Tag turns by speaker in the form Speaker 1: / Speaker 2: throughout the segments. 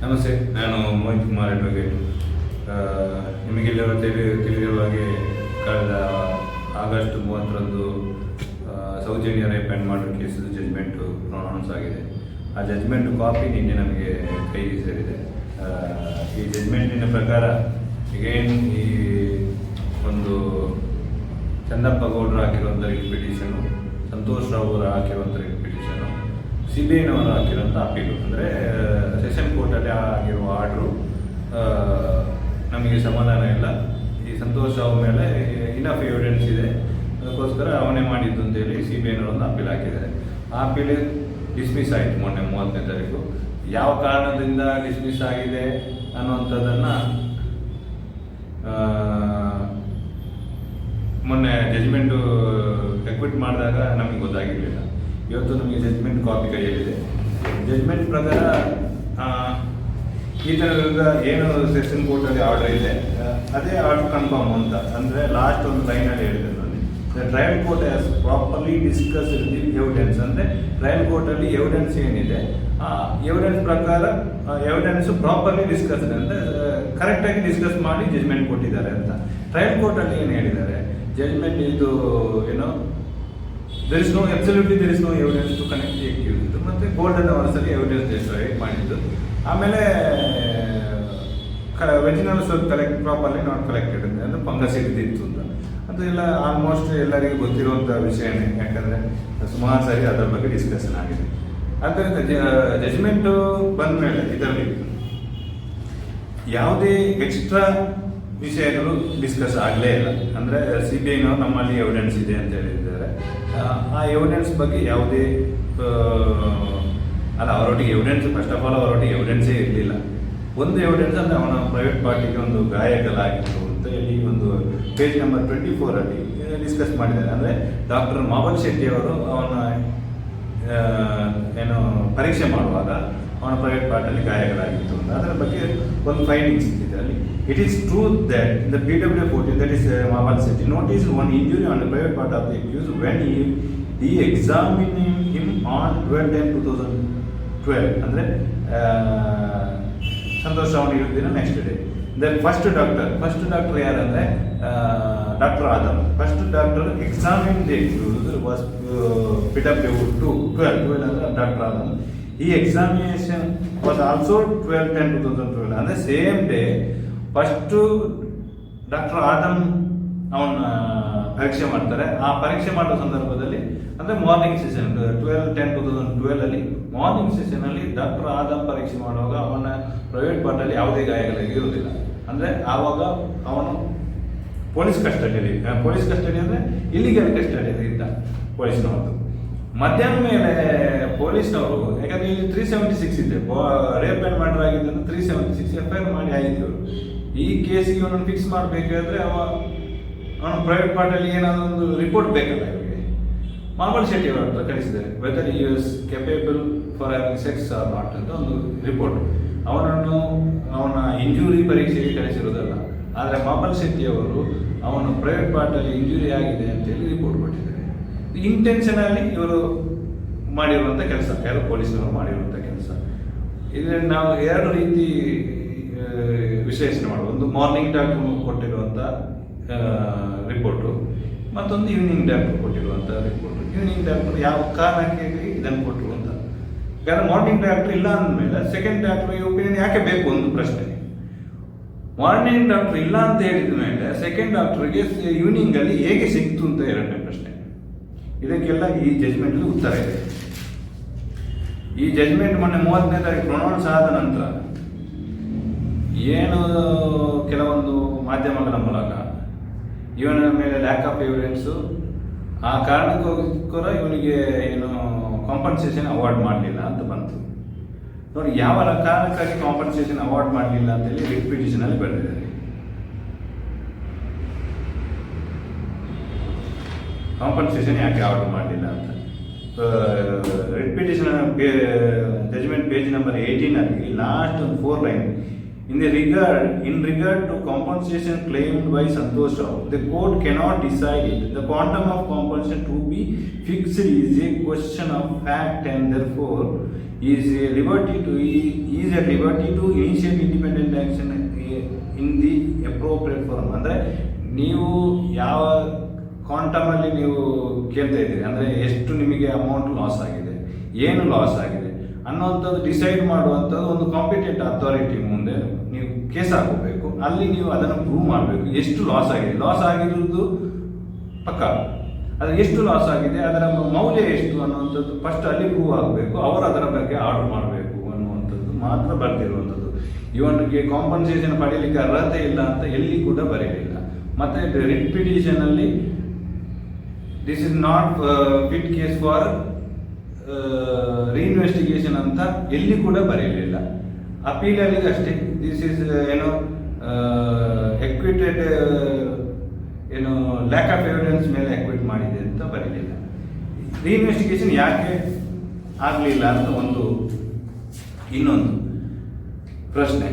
Speaker 1: ನಮಸ್ತೆ, ನಾನು ಮೋಹಿತ್ ಕುಮಾರ್ ಅಡ್ವೊಕೇಟ್ ನಿಮಗೆಲ್ಲರೂ ತಿಳಿ ತಿಳಿದಿರುವ ಹಾಗೆ ಕಳೆದ ಆಗಸ್ಟ್ ಮೂವತ್ತರಂದು ಸೌಜನ್ಯ ರೇಪ್ ಆ್ಯಂಡ್ ಮರ್ಡರ್ ಕೇಸದು ಜಜ್ಮೆಂಟು ಪ್ರೊನೌನ್ಸ್ ಆಗಿದೆ. ಆ ಜಜ್ಮೆಂಟ್ ಕಾಪಿ ನಿನ್ನೆ ನಮಗೆ ಕೈಗೆ ಸೇರಿದೆ. ಈ ಜಜ್ಮೆಂಟಿನ ಪ್ರಕಾರ ಅಗೇನ್ ಈ ಒಂದು ಚಂದಪ್ಪ ಗೌಡರು ಹಾಕಿರುವಂಥ ರಿಟ್ ಪಿಟಿಷನು ಸಂತೋಷ್ ರಾವ್ ಅವರು ಹಾಕಿರುವಂಥ ಸಿ ಬಿ ಹಾಕಿರುವಂಥ ಅಪೀಲು ಅಂದರೆ ಸೆಷನ್ ಕೋರ್ಟಲ್ಲಿ ಆಗಿರುವ ಆರ್ಡ್ರು ನಮಗೆ ಸಮಾಧಾನ ಇಲ್ಲ. ಈ ಸಂತೋಷ್ ಅವ್ರ ಮೇಲೆ ಇನಫ್ ಎವಿಡೆನ್ಸ್ ಇದೆ. ಅದಕ್ಕೋಸ್ಕರ ಅವನೇ ಮಾಡಿದ್ದು ಅಂತೇಳಿ ಸಿ ಬಿ ಐನವರು ಒಂದು ಅಪೀಲ್ ಹಾಕಿದ್ದಾರೆ. ಆ ಅಪೀಲ್ ಡಿಸ್ಮಿಸ್ ಆಯಿತು ಮೊನ್ನೆ ಮೂವತ್ತನೇ ತಾರೀಕು. ಯಾವ ಕಾರಣದಿಂದ ಡಿಸ್ಮಿಸ್ ಆಗಿದೆ ಅನ್ನುವಂಥದ್ದನ್ನು ಮೊನ್ನೆ ಜಜ್ಮೆಂಟು ಎಕ್ವಿಟ್ ಮಾಡಿದಾಗ ನಮಗೆ ಗೊತ್ತಾಗಿರಲಿಲ್ಲ. ಇವತ್ತು ನಮಗೆ ಜಜ್ಮೆಂಟ್ ಕಾಪಿ ಕೈಯಲ್ಲಿದೆ. ಜಜ್ಮೆಂಟ್ ಪ್ರಕಾರ ಈ ಥರದ ಏನು ಸೆಷನ್ ಕೋರ್ಟಲ್ಲಿ ಆರ್ಡರ್ ಇದೆ ಅದೇ ಆರ್ಡರ್ ಕನ್ಫರ್ಮ್ ಅಂತ. ಅಂದರೆ ಲಾಸ್ಟ್ ಒಂದು ಲೈನಲ್ಲಿ ಹೇಳಿದೆ ನಾನು the trial court has properly discuss the evidence ಅಂದರೆ ಟ್ರಯಲ್ ಕೋರ್ಟಲ್ಲಿ ಎವಿಡೆನ್ಸ್ ಏನಿದೆ, ಆ ಎವಿಡೆನ್ಸ್ ಪ್ರಕಾರ ಎವಿಡೆನ್ಸ್ ಪ್ರಾಪರ್ಲಿ ಡಿಸ್ಕಸ್ ಅಂದರೆ ಕರೆಕ್ಟಾಗಿ ಡಿಸ್ಕಸ್ ಮಾಡಿ ಜಜ್ಮೆಂಟ್ ಕೊಟ್ಟಿದ್ದಾರೆ ಅಂತ. ಟ್ರಯಲ್ ಕೋರ್ಟಲ್ಲಿ ಏನು ಹೇಳಿದ್ದಾರೆ? ಜಜ್ಮೆಂಟ್ ಇದು ಏನೋ there is no absolutely there is no evidence to connect the accused ಮತ್ತು ಗೋಲ್ಡನ್ ಅವರ್ಸಲ್ಲಿ ಎವಿಡೆನ್ಸ್ ಡಿಸ್ಟ್ರೈ ಮಾಡಿದ್ದು. ಆಮೇಲೆ vaginals collect properly not collected ಅಂದರೆ ಫಂಗಸ್ ಹಿಡಿದಿತ್ತು ಅಂತ. ಅದು ಎಲ್ಲ ಆಲ್ಮೋಸ್ಟ್ ಎಲ್ಲರಿಗೂ ಗೊತ್ತಿರುವಂಥ ವಿಷಯನೇ. ಯಾಕಂದರೆ ಸುಮಾರು ಸಾರಿ ಅದರ ಬಗ್ಗೆ ಡಿಸ್ಕಷನ್ ಆಗಿದೆ. ಆದ್ದರಿಂದ ಜಜ್ಮೆಂಟು ಬಂದ ಮೇಲೆ ಇದರಲ್ಲಿ ಯಾವುದೇ ಎಕ್ಸ್ಟ್ರಾ ವಿಷಯಗಳು ಡಿಸ್ಕಸ್ ಆಗಲೇ ಇಲ್ಲ. ಅಂದರೆ ಸಿ ಬಿ ಐನವರು ನಮ್ಮಲ್ಲಿ ಎವಿಡೆನ್ಸ್ ಇದೆ ಅಂತ ಹೇಳಿದ್ದಾರೆ. ಆ, ಎವಿಡೆನ್ಸ್ ಬಗ್ಗೆ ಯಾವುದೇ ಅಲ್ಲ ಅವರೊಟ್ಟಿಗೆ ಎವಿಡೆನ್ಸ್ ಫಸ್ಟ್ ಆಫ್ ಆಲ್ ಅವರೊಟ್ಟಿಗೆ ಎವಿಡೆನ್ಸೇ ಇರಲಿಲ್ಲ. ಒಂದು ಎವಿಡೆನ್ಸ್ ಅಂದರೆ ಅವನ ಪ್ರೈವೇಟ್ ಪಾರ್ಟಿಗೆ ಒಂದು ಗಾಯಗಳಾಗಿತ್ತು ಅಂತ ಹೇಳಿ ಒಂದು ಪೇಜ್ ನಂಬರ್ ಟ್ವೆಂಟಿ ಫೋರಲ್ಲಿ ಡಿಸ್ಕಸ್ ಮಾಡಿದ್ದಾರೆ. ಅಂದರೆ ಡಾಕ್ಟರ್ ಮಾವನ್ ಶೆಟ್ಟಿ ಅವರು ಅವನ ಏನು ಪರೀಕ್ಷೆ ಮಾಡುವಾಗ ಅವನ ಪ್ರೈವೇಟ್ ಪಾರ್ಟಲ್ಲಿ ಗಾಯಗಳಾಗಿತ್ತು ಅಂತ. ಅದರ ಬಗ್ಗೆ ಒಂದು ಫೈಂಡಿಂಗ್ಸ್ ಇದೆ. Is true that the P W forty that is Maval Setty notice one injury on the private part of the accuse when ಈ ಈ examining him on twelve ten two thousand twelve ಅಂದರೆ ಸಂತೋಷ್ ಅವನಿಗೆ ದಿನ next day then first doctor first doctor ಯಾರಂದರೆ doctor Adam first doctor examine they was P W two twelve twelve ಅಂದ್ರೆ doctor Adam ಈ examination was also twelve ten two thousand twelve ಅಂದರೆ same day first doctor Adam ಅವನ ಪರೀಕ್ಷೆ ಮಾಡ್ತಾರೆ. ಆ ಪರೀಕ್ಷೆ ಮಾಡೋ ಸಂದರ್ಭದಲ್ಲಿ, ಅಂದರೆ morning session twelve ten two thousand twelve ಅಲ್ಲಿ ಮಾರ್ನಿಂಗ್ ಸೆಷನ್ ಅಲ್ಲಿ ಡಾಕ್ಟರ್ ಆದಮ್ ಪರೀಕ್ಷೆ ಮಾಡುವಾಗ ಅವನ ಪ್ರೈವೇಟ್ ಪಾರ್ಟಲ್ಲಿ ಯಾವುದೇ ಗಾಯಗಳಿಗೆ ಇರುವುದಿಲ್ಲ. ಅಂದರೆ ಆವಾಗ ಅವನು ಪೊಲೀಸ್ ಕಸ್ಟಡಿಯಲ್ಲಿ ಪೊಲೀಸ್ ಕಸ್ಟಡಿ ಅಂದರೆ ಇಲ್ಲಿಗಲ್ ಕಸ್ಟಡಿಯಲ್ಲಿ ಇದ್ದ ಪೊಲೀಸ್ನವರು ಮಧ್ಯಾಹ್ನ ಮೇಲೆ ಪೊಲೀಸ್ನವರು, ಯಾಕಂದ್ರೆ ಇಲ್ಲಿ ತ್ರೀ ಸೆವೆಂಟಿ ಸಿಕ್ಸ್ ಇದೆ ರೇಪ್ ಆ್ಯಂಡ್ ಮರ್ಡರ್ ಆಗಿದ್ದನ್ನು ತ್ರೀ ಸೆವೆಂಟಿ ಸಿಕ್ಸ್ ಎಫ್ ಮಾಡಿ ಆಗಿದ್ದು ಈ ಕೇಸಿಗೆ ಅವನನ್ನು ಫಿಕ್ಸ್ ಮಾಡಬೇಕಾದ್ರೆ ಅವ ಅವನು ಪ್ರೈವೇಟ್ ಪಾರ್ಟಲ್ಲಿ ಏನಾದರೂ ಒಂದು ರಿಪೋರ್ಟ್ ಬೇಕಲ್ಲ ಇವರಿಗೆ. ಮಾಮೂಲ್ ಶೆಟ್ಟಿ ಅವರ ಹತ್ರ ಕಳಿಸಿದ್ದಾರೆ. Whether you is capable for having sex or not ಅಂತ ಒಂದು ರಿಪೋರ್ಟ್ ಅವನನ್ನು ಅವನ ಇಂಜುರಿ ಪರೀಕ್ಷೆಗೆ ಕಳಿಸಿರೋದಲ್ಲ. ಆದರೆ ಮಾಮಲ್ ಶೆಟ್ಟಿ ಅವರು ಅವನು ಪ್ರೈವೇಟ್ ಪಾರ್ಟಲ್ಲಿ ಇಂಜುರಿ ಆಗಿದೆ ಅಂತೇಳಿ ರಿಪೋರ್ಟ್ ಕೊಟ್ಟಿದ್ದಾರೆ. ಇಂಟೆನ್ಷನಲ್ಲಿ ಇವರು ಮಾಡಿರುವಂಥ ಕೆಲಸ, ಯಾರು ಪೊಲೀಸರು ಮಾಡಿರುವಂಥ ಕೆಲಸ. ಇದರಲ್ಲಿ ನಾವು ಎರಡು ರೀತಿ ವಿಶ್ಲೇಷಣೆ ಮಾಡುವ. ಒಂದು ಮಾರ್ನಿಂಗ್ ಡಾಕ್ಟರ್ ಕೊಟ್ಟಿರುವಂಥ ರಿಪೋರ್ಟು ಮತ್ತೊಂದು ಈವ್ನಿಂಗ್ ಡಾಕ್ಟರ್ ಕೊಟ್ಟಿರುವಂಥ ರಿಪೋರ್ಟ್ ಈವ್ನಿಂಗ್ ಡಾಕ್ಟರ್ ಯಾವ ಕಾರಣಕ್ಕೆ ಇದನ್ನು ಕೊಟ್ಟರು ಅಂತ. ಯಾಕಂದ್ರೆ ಮಾರ್ನಿಂಗ್ ಡಾಕ್ಟರ್ ಇಲ್ಲ ಅಂದಮೇಲೆ ಸೆಕೆಂಡ್ ಡಾಕ್ಟರ್ ಒಪಿನಿಯನ್ ಯಾಕೆ ಬೇಕು ಒಂದು ಪ್ರಶ್ನೆ. ಮಾರ್ನಿಂಗ್ ಡಾಕ್ಟರ್ ಇಲ್ಲ ಅಂತ ಹೇಳಿದ ಮೇಲೆ ಸೆಕೆಂಡ್ ಡಾಕ್ಟರ್ಗೆ ಈವ್ನಿಂಗ್ ಅಲ್ಲಿ ಹೇಗೆ ಸಿಕ್ತು ಅಂತ ಎರಡನೇ ಪ್ರಶ್ನೆ. ಇದಕ್ಕೆಲ್ಲ ಈ ಜಜ್ಮೆಂಟ್ ಉತ್ತರ ಇದೆ. ಈ ಜಜ್ಮೆಂಟ್ ಮೊನ್ನೆ ಮೂವತ್ತನೇ ತಾರೀಕು ಪ್ರೊನೌನ್ಸ್ ಆದ ನಂತರ ಏನು ಕೆಲವೊಂದು ಮಾಧ್ಯಮಗಳ ಮೂಲಕ ಇವನ ಮೇಲೆ ಲ್ಯಾಕ್ ಆಫ್ ಎವಿಡೆನ್ಸು ಆ ಕಾರಣಕ್ಕೋಸ್ಕರ ಇವನಿಗೆ ಏನು ಕಾಂಪನ್ಸೇಷನ್ ಅವಾರ್ಡ್ ಮಾಡಲಿಲ್ಲ ಅಂತ ಬಂತು. ನೋಡಿ, ಯಾವ ಕಾರಣಕ್ಕಾಗಿ ಕಾಂಪನ್ಸೇಷನ್ ಅವಾರ್ಡ್ ಮಾಡಲಿಲ್ಲ ಅಂತೇಳಿ ರಿಟ್ ಪಿಟಿಷನಲ್ಲಿ ಬರೆದಿದ್ದಾರೆ. ಕಾಂಪನ್ಸೇಷನ್ ಯಾಕೆ ಅವಾರ್ಡ್ ಮಾಡಲಿಲ್ಲ ಅಂತ? Writ petition judgment page number eighteen ಅಲ್ಲಿ ಲಾಸ್ಟ್ ಒಂದು four line In the regard, in regard to compensation claimed by Santosh Rao, the court cannot decide it. The quantum of compensation to be fixed is a question of fact and therefore is a liberty to is at liberty to initiate independent action in the appropriate form ಅಂದರೆ ನೀವು ಯಾವ ಕ್ವಾಂಟಮಲ್ಲಿ ನೀವು ಕೇಳ್ತಾ ಇದ್ದೀರಿ ಅಂದರೆ ಎಷ್ಟು ನಿಮಗೆ amount loss ಆಗಿದೆ ಏನು ಲಾಸ್ ಆಗಿದೆ ಅನ್ನೋವಂಥದ್ದು ಡಿಸೈಡ್ ಮಾಡುವಂಥದ್ದು ಒಂದು ಕಾಂಪಿಟೆಂಟ್ ಅಥಾರಿಟಿ ಮುಂದೆ ನೀವು ಕೇಸ್ ಹಾಕೋಬೇಕು ಅಲ್ಲಿ ನೀವು ಅದನ್ನು ಪ್ರೂವ್ ಮಾಡಬೇಕು. ಎಷ್ಟು ಲಾಸ್ ಆಗಿದೆ? ಲಾಸ್ ಆಗಿರುವುದು ಪಕ್ಕ. ಅದು ಎಷ್ಟು ಲಾಸ್ ಆಗಿದೆ? ಅದರ ಮೌಲ್ಯ ಎಷ್ಟು ಅನ್ನುವಂಥದ್ದು ಫಸ್ಟ್ ಅಲ್ಲಿ ಪ್ರೂವ್ ಆಗಬೇಕು. ಅವರು ಅದರ ಬಗ್ಗೆ ಆರ್ಡರ್ ಮಾಡಬೇಕು ಅನ್ನುವಂಥದ್ದು ಮಾತ್ರ ಬರ್ತಿರುವಂಥದ್ದು ಇವನಿಗೆ ಕಾಂಪನ್ಸೇಷನ್ ಪಡೆಯಲಿಕ್ಕೆ ಅರ್ಹತೆ ಇಲ್ಲ ಅಂತ ಎಲ್ಲಿ ಕೂಡ ಬರೆಯಲಿಲ್ಲ. ಮತ್ತೆ ರಿಟ್ ಅಲ್ಲಿ this is not fit case for reinvestigation ಅಂತ ಎಲ್ಲಿ ಕೂಡ ಬರೆಯಲಿಲ್ಲ. ಅಪೀಲಲ್ಲಿ ಅಷ್ಟೇ. ದಿಸ್ ಇಸ್ ಏನೋ ಎಕ್ವಿಟೆಡ್ ಏನು ಲ್ಯಾಕ್ ಆಫ್ ಎವಿಡೆನ್ಸ್ ಮೇಲೆ ಎಕ್ವಿಟ್ ಮಾಡಿದೆ ಅಂತ ಬರೀಲಿಲ್ಲ ರೀಇನ್ವೆಸ್ಟಿಗೇಷನ್ ಯಾಕೆ ಆಗಲಿಲ್ಲ ಅಂತ ಒಂದು ಇನ್ನೊಂದು ಪ್ರಶ್ನೆ.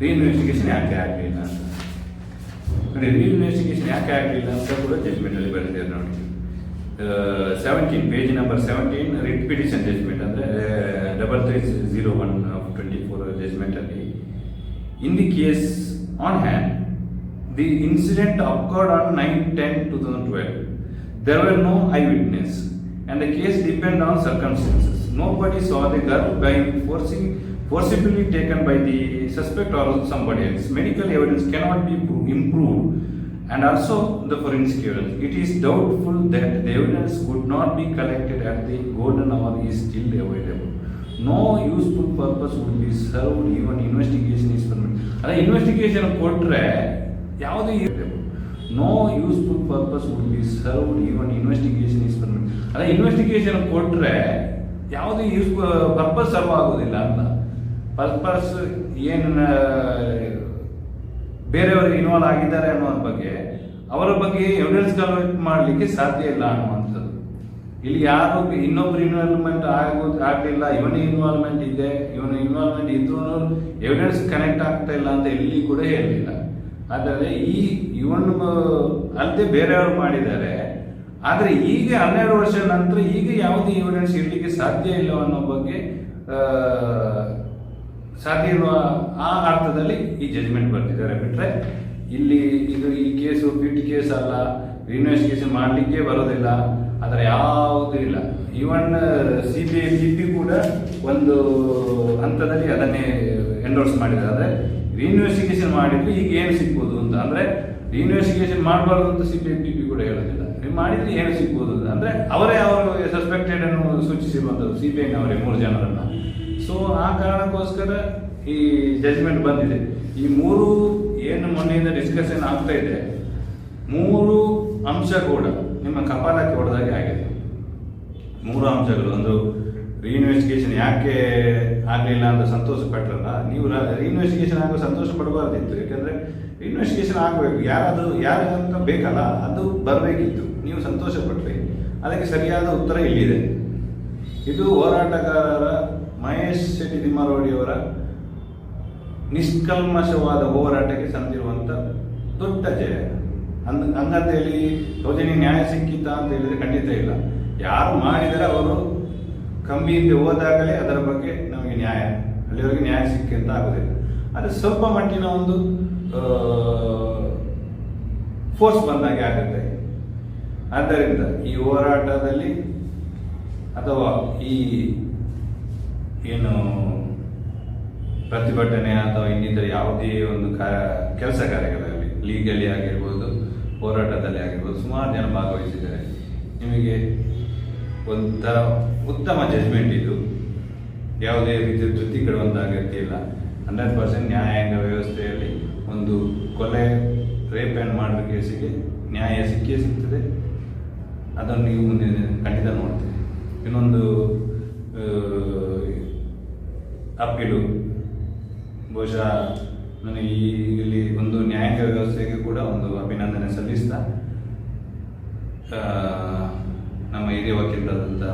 Speaker 1: ರೀಇನ್ವೆಸ್ಟಿಗೇಷನ್ ಯಾಕೆ ಆಗಲಿಲ್ಲ ಅಂತ. ರೀಇನ್ವೆಸ್ಟಿಗೇಷನ್ ಯಾಕೆ ಆಗಲಿಲ್ಲ ಅಂತ ಕೂಡ ಜಜ್ಮೆಂಟಲ್ಲಿ ಬರೆದಿದ್ದಾರೆ ನೋಡಿ. Seventeen page number seventeen writ petition judgment ಅಂದರೆ double three zero one twenty four ಜಜ್ಮೆಂಟಲ್ಲಿ in the case on hand the incident occurred on 9-10-2012. There were no eyewitness and the case depend on circumstances. Nobody saw the girl being forcing, forcibly taken by the suspect or somebody else. Medical evidence cannot be pro- improved and also the forensic evidence. It is doubtful that the evidence could not be collected at the golden hour is still available. No useful purpose would be served even investigation is permitted. ಅದೇ investigation ಕೊಟ್ಟರೆ ಯಾವುದೇ no useful purpose would be served even investigation is permit ಅದೇ investigation ಕೊಟ್ಟರೆ ಯಾವುದೇ use purpose serve ಆಗೋದಿಲ್ಲ ಅಂತ purpose ಏನು ಬೇರೆಯವರು ಇನ್ವಾಲ್ವ್ ಆಗಿದ್ದಾರೆ ಅನ್ನೋ ಬಗ್ಗೆ ಅವರ ಬಗ್ಗೆ ಎವಿಡೆನ್ಸ್ ಕಲೆಕ್ಟ್ ಮಾಡಲಿಕ್ಕೆ ಸಾಧ್ಯ ಇಲ್ಲ ಅನ್ನುವಂಥದ್ದು. ಇಲ್ಲಿ ಯಾರು ಇನ್ನೊಬ್ರು ಇನ್ವಾಲ್ವ್ಮೆಂಟ್ ಆಗೋದು ಆಗಲಿಲ್ಲ, ಇವನ ಇನ್ವಾಲ್ವ್ಮೆಂಟ್ ಇದೆ, ಇವನ ಇನ್ವಾಲ್ವ್ಮೆಂಟ್ ಇದ್ರೂ ಎವಿಡೆನ್ಸ್ ಕನೆಕ್ಟ್ ಆಗ್ತಾ ಇಲ್ಲ ಅಂತ ಎಲ್ಲಿ ಕೂಡ ಹೇಳಲಿಲ್ಲ. ಆದರೆ ಈ ಇವನು ಅಲ್ಲದೆ ಬೇರೆಯವರು ಮಾಡಿದ್ದಾರೆ. ಆದರೆ ಈಗ ಹನ್ನೆರಡು ವರ್ಷ ನಂತರ ಈಗ ಯಾವುದೇ ಎವಿಡೆನ್ಸ್ ಇರಲಿಕ್ಕೆ ಸಾಧ್ಯ ಇಲ್ಲ ಅನ್ನೋ ಬಗ್ಗೆ ಸಾಧ್ಯ ಇರುವ ಆ ಅರ್ಥದಲ್ಲಿ ಈ ಜಜ್ಮೆಂಟ್ ಬರ್ತಿದ್ದಾರೆ ಬಿಟ್ಟರೆ ಇಲ್ಲಿ ಇದು ಈ ಕೇಸು ಫಿಟ್ ಕೇಸ್ ಅಲ್ಲ ಇನ್ವೆಸ್ಟಿಗೇಷನ್ ಮಾಡಲಿಕ್ಕೆ ಬರೋದಿಲ್ಲ. ಅದರ ಯಾವುದೂ ಇಲ್ಲ. Even C B I C P ಕೂಡ ಒಂದು ಹಂತದಲ್ಲಿ ಅದನ್ನೇ ಎಂಡೋರ್ಸ್ ಮಾಡಿದ್ದಾರೆ. ಆದರೆ ರೀಇನ್ವೆಸ್ಟಿಗೇಷನ್ ಮಾಡಿದ್ರೆ ಈಗ ಏನು ಸಿಗ್ಬೋದು ಅಂತ. ಅಂದರೆ ರೀಇನ್ವೆಸ್ಟಿಗೇಷನ್ ಮಾಡಬಾರ್ದು ಅಂತ C B I P P ಕೂಡ ಹೇಳೋದಿಲ್ಲ ಮಾಡಿದ್ರೆ ಏನು ಸಿಗ್ಬೋದು ಅಂದರೆ ಅವರೇ ಅವರು ಸಸ್ಪೆಕ್ಟೆಡ್ ಅನ್ನು ಸೂಚಿಸಿರುವಂಥದ್ದು ಸಿ ಬಿ ಐನವರೇ ಮೂರು ಜನರನ್ನು. ಸೊ ಆ ಕಾರಣಕ್ಕೋಸ್ಕರ ಈ ಜಜ್ಮೆಂಟ್ ಬಂದಿದೆ. ಈ ಮೂರು ಏನು ಮೊನ್ನೆಯಿಂದ ಡಿಸ್ಕಷನ್ ಆಗ್ತಾ ಇದೆ, ಮೂರು ಅಂಶ ಕೂಡ ನಿಮ್ಮ ಕಪಾಲಕ್ಕೆ ಹೊಡೆದಾಗೆ ಆಗಿದೆ. ಮೂರು ಅಂಶಗಳು, ಒಂದು ರೀಇನ್ವೆಸ್ಟಿಗೇಷನ್ ಯಾಕೆ ಆಗಲಿಲ್ಲ ಅಂತ ಸಂತೋಷ ಪಟ್ಟರಲ್ಲ ನೀವು ರೀಇನ್ವೆಸ್ಟಿಗೇಷನ್ ಆಗೋ ಸಂತೋಷ ಪಡಬಾರ್ದಿತ್ತು. ಯಾಕಂದ್ರೆ ಇನ್ವೆಸ್ಟಿಗೇಷನ್ ಆಗಬೇಕು. ಯಾರಾದರೂ ಯಾರು ಅಂತ ಬೇಕಲ್ಲ, ಅದು ಬರಬೇಕಿತ್ತು. ನೀವು ಸಂತೋಷ ಪಟ್ಟರೆ ಅದಕ್ಕೆ ಸರಿಯಾದ ಉತ್ತರ ಇಲ್ಲಿದೆ. ಇದು ಹೋರಾಟಗಾರರ ಮಹೇಶ್ ಶೆಟ್ಟಿ ತಿಮ್ಮಾರೋಡಿಯವರ ನಿಷ್ಕಲ್ಮಶವಾದ ಹೋರಾಟಕ್ಕೆ ಸಂದಿರುವಂಥ ದೊಡ್ಡ ಜಯ. ಅಂದ ಹಂಗಂತ ಹೇಳಿ ಸೌಜನ್ಯ ನ್ಯಾಯ ಸಿಕ್ಕಿತ ಅಂತ ಹೇಳಿದರೆ ಖಂಡಿತ ಇಲ್ಲ. ಯಾರು ಮಾಡಿದರೆ ಅವರು, ಕಂಬಿಯಿಂದ ಹೋದಾಗಲೇ ಅದರ ಬಗ್ಗೆ ನ್ಯಾಯ, ಅಲ್ಲಿವರೆಗೆ ನ್ಯಾಯ ಸಿಕ್ಕಿ ಅಂತ ಆಗೋದಿಲ್ಲ ಅದು ಸ್ವಲ್ಪ ಮಟ್ಟಿನ ಒಂದು ಫೋರ್ಸ್ ಬಂದಾಗೆ ಆಗುತ್ತೆ. ಆದ್ದರಿಂದ ಈ ಹೋರಾಟದಲ್ಲಿ ಅಥವಾ ಈ ಏನು ಪ್ರತಿಭಟನೆ ಅಥವಾ ಇನ್ನಿತರ ಯಾವುದೇ ಒಂದು ಕಾ, ಕೆಲಸ ಕಾರ್ಯಗಳಲ್ಲಿ ಲೀಗಲಿ ಆಗಿರ್ಬೋದು, ಹೋರಾಟದಲ್ಲಿ ಆಗಿರ್ಬೋದು, ಸುಮಾರು ಜನ ಭಾಗವಹಿಸಿದ್ದಾರೆ. ನಿಮಗೆ ಒಂಥರ ಉತ್ತಮ ಜಜ್ಮೆಂಟ್ ಇದು. ಯಾವುದೇ ರೀತಿಯ ತೃಪ್ತಿ ಕೊಡುವಂಥ ಅಗತ್ಯ ಇಲ್ಲ. ಹಂಡ್ರೆಡ್ ಪರ್ಸೆಂಟ್ ನ್ಯಾಯಾಂಗ ವ್ಯವಸ್ಥೆಯಲ್ಲಿ ಒಂದು ಕೊಲೆ, ರೇಪ್ ಆ್ಯಂಡ್ ಮರ್ಡರ್ ಕೇಸಿಗೆ ನ್ಯಾಯ ಸಿಕ್ಕೇ ಸಿಗ್ತದೆ. ಅದನ್ನು ನೀವು ಮುಂದೆ ಖಂಡಿತ ನೋಡ್ತೀರಿ. ಇನ್ನೊಂದು ಅಪ್ಪೀಲು ಬಹುಶಃ ನನಗೆ ಈ ಇಲ್ಲಿ ಒಂದು ನ್ಯಾಯಾಂಗ ವ್ಯವಸ್ಥೆಗೆ ಕೂಡ ಒಂದು ಅಭಿನಂದನೆ ಸಲ್ಲಿಸ್ತಾ ನಮ್ಮ ಹಿರಿಯ ವಕೀಲರಾದಂಥ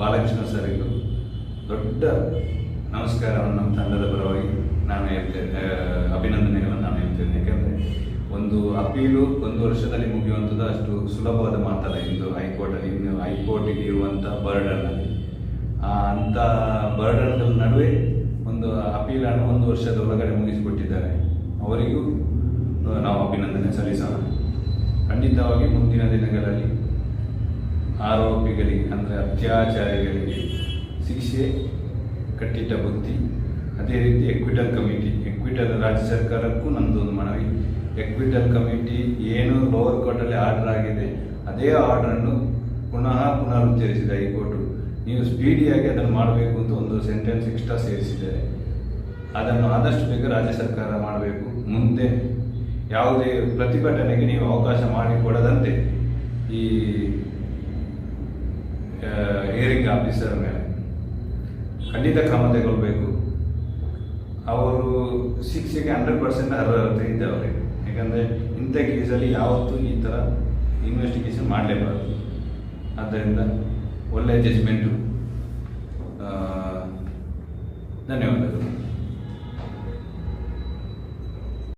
Speaker 1: ಬಾಲಕೃಷ್ಣ ಸರಿಗೂ ದೊಡ್ಡ ನಮಸ್ಕಾರವನ್ನು ನಮ್ಮ ತಂಡದ ಪರವಾಗಿ ನಾನು ಹೇಳ್ತೇನೆ ಅಭಿನಂದನೆಗಳನ್ನು ನಾನು ಹೇಳ್ತೇನೆ. ಯಾಕೆಂದರೆ ಒಂದು ಅಪೀಲು ಒಂದು ವರ್ಷದಲ್ಲಿ ಮುಗಿಯುವಂಥದ್ದು ಅಷ್ಟು ಸುಲಭವಾದ ಮಾತಲ್ಲ ಇಂದು ಹೈಕೋರ್ಟಲ್ಲಿ, ಇನ್ನು ಹೈಕೋರ್ಟಿಗೆ ಇರುವಂಥ ಬರ್ಡರ್ನಲ್ಲಿ ಅಂಥ ಬರ್ಡನ್ಗಳ ನಡುವೆ ಒಂದು ಅಪೀಲನ್ನು ಒಂದು ವರ್ಷದ ಒಳಗಡೆ ಮುಗಿಸಿಕೊಟ್ಟಿದ್ದಾರೆ. ಅವರಿಗೂ ನಾವು ಅಭಿನಂದನೆ ಸಲ್ಲಿಸೋಣ. ಖಂಡಿತವಾಗಿ ಮುಂದಿನ ದಿನಗಳಲ್ಲಿ ಆರೋಪಿಗಳಿಗೆ, ಅಂದರೆ ಅತ್ಯಾಚಾರಿಗಳಿಗೆ ಶಿಕ್ಷೆ ಕಟ್ಟಿಟ್ಟ ಬುದ್ಧಿ ಅದೇ ರೀತಿ ಎಕ್ವಿಟಲ್ ಕಮಿಟಿ ಎಕ್ವಿಟಲ್ ರಾಜ್ಯ ಸರ್ಕಾರಕ್ಕೂ ನಮ್ಮದೊಂದು ಮನವಿ. ಎಕ್ವಿಟಲ್ ಕಮಿಟಿ ಏನು ಲೋವರ್ ಕೋರ್ಟಲ್ಲಿ ಆರ್ಡರ್ ಆಗಿದೆ, ಅದೇ ಆರ್ಡ್ರನ್ನು ಪುನಃ ಪುನರುಚ್ಚರಿಸಿದೆ ಹೈಕೋರ್ಟು. ನೀವು ಸ್ಪೀಡಿಯಾಗಿ ಅದನ್ನು ಮಾಡಬೇಕು ಅಂತ ಒಂದು ಸೆಂಟೆನ್ಸ್ ಎಕ್ಸ್ಟ್ರಾ ಸೇರಿಸಿದ್ದಾರೆ. ಅದನ್ನು ಆದಷ್ಟು ಬೇಗ ರಾಜ್ಯ ಸರ್ಕಾರ ಮಾಡಬೇಕು. ಮುಂದೆ ಯಾವುದೇ ಪ್ರತಿಭಟನೆಗೆ ನೀವು ಅವಕಾಶ ಮಾಡಿಕೊಡದಂತೆ ಈ ಹಿಯರಿಂಗ್ ಆಫೀಸರ್ ಮೇಲೆ. ಖಂಡಿತ ಕ್ರಮ ತಗೊಳ್ಬೇಕು. ಅವರು ಶಿಕ್ಷೆಗೆ ಹಂಡ್ರೆಡ್ ಪರ್ಸೆಂಟ್ ಅರ್ಹತೆ ಅವರಿಗೆ ಯಾಕಂದರೆ ಇಂಥ ಕೇಸಲ್ಲಿ ಯಾವತ್ತೂ ಈ ಥರ ಇನ್ವೆಸ್ಟಿಗೇಷನ್ ಮಾಡಲೇಬಾರದು. ಆದ್ದರಿಂದ ಒಳ್ಳೆಯ ಜಜ್ಮೆಂಟು ಧನ್ಯವಾದಗಳು.